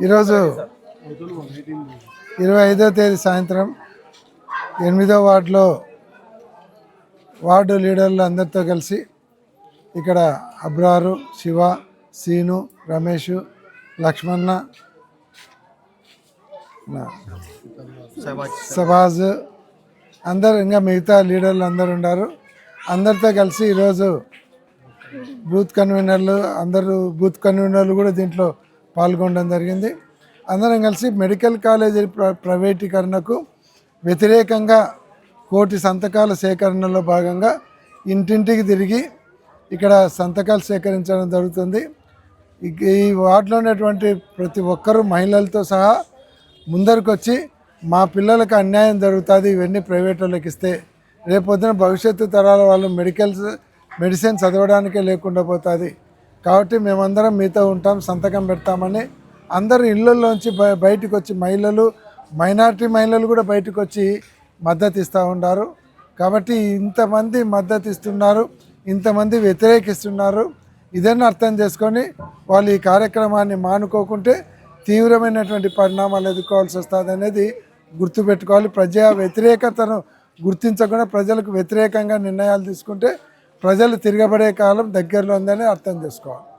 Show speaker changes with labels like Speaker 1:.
Speaker 1: ఈరోజు ఇరవై ఐదో తేదీ సాయంత్రం ఎనిమిదో వార్డులో వార్డు లీడర్లు అందరితో కలిసి ఇక్కడ అబ్రారు శివ సీను రమేష్ లక్ష్మణ నా- సబాజ్ అందరు ఇంకా మిగతా లీడర్లు అందరు ఉన్నారు. అందరితో కలిసి ఈరోజు బూత్ కన్వీనర్లు అందరూ బూత్ కన్వీనర్లు కూడా దీంట్లో పాల్గొనడం జరిగింది. అందరం కలిసి మెడికల్ కాలేజీ ప్ర- ప్రైవేటీకరణకు వ్యతిరేకంగా కోటి సంతకాల సేకరణలో భాగంగా ఇంటింటికి తిరిగి ఇక్కడ సంతకాలు సేకరించడం జరుగుతుంది. ఈ- వార్డులో ఉన్నటువంటి ప్రతి ఒక్కరూ మహిళలతో సహా ముందరికి వచ్చి మా పిల్లలకు అన్యాయం జరుగుతుంది ఇవన్నీ ప్రైవేట్ వాళ్ళకి ఇస్తే. రేపొద్దున భవిష్యత్తు తరాల వాళ్ళు మెడికల్స్ మెడిసిన్ చదవడానికే లేకుండా పోతుంది. కాబట్టి మేమందరం మీతో ఉంటాం సంతకం పెడతామని. అందరు ఇళ్ళల్లోంచి బయ బయటకు వచ్చి మహిళలు మైనారిటీ మహిళలు కూడా బయటకు వచ్చి మద్దతు ఇస్తూ ఉన్నారు కాబట్టి ఇంతమంది మద్దతు ఇస్తున్నారు ఇంతమంది వ్యతిరేకిస్తున్నారు. ఇదన్నీ అర్థం చేసుకొని వాళ్ళు ఈ కార్యక్రమాన్ని మానుకోకుంటే తీవ్రమైనటువంటి పరిణామాలు ఎదుర్కోవాల్సి వస్తుంది అనేది గుర్తుపెట్టుకోవాలి. ప్రజా వ్యతిరేకతను గుర్తించకుండా ప్రజలకు వ్యతిరేకంగా నిర్ణయాలు తీసుకుంటే ప్రజలు తిరగబడే కాలం దగ్గరలో ఉందని అర్థం చేసుకోవాలి.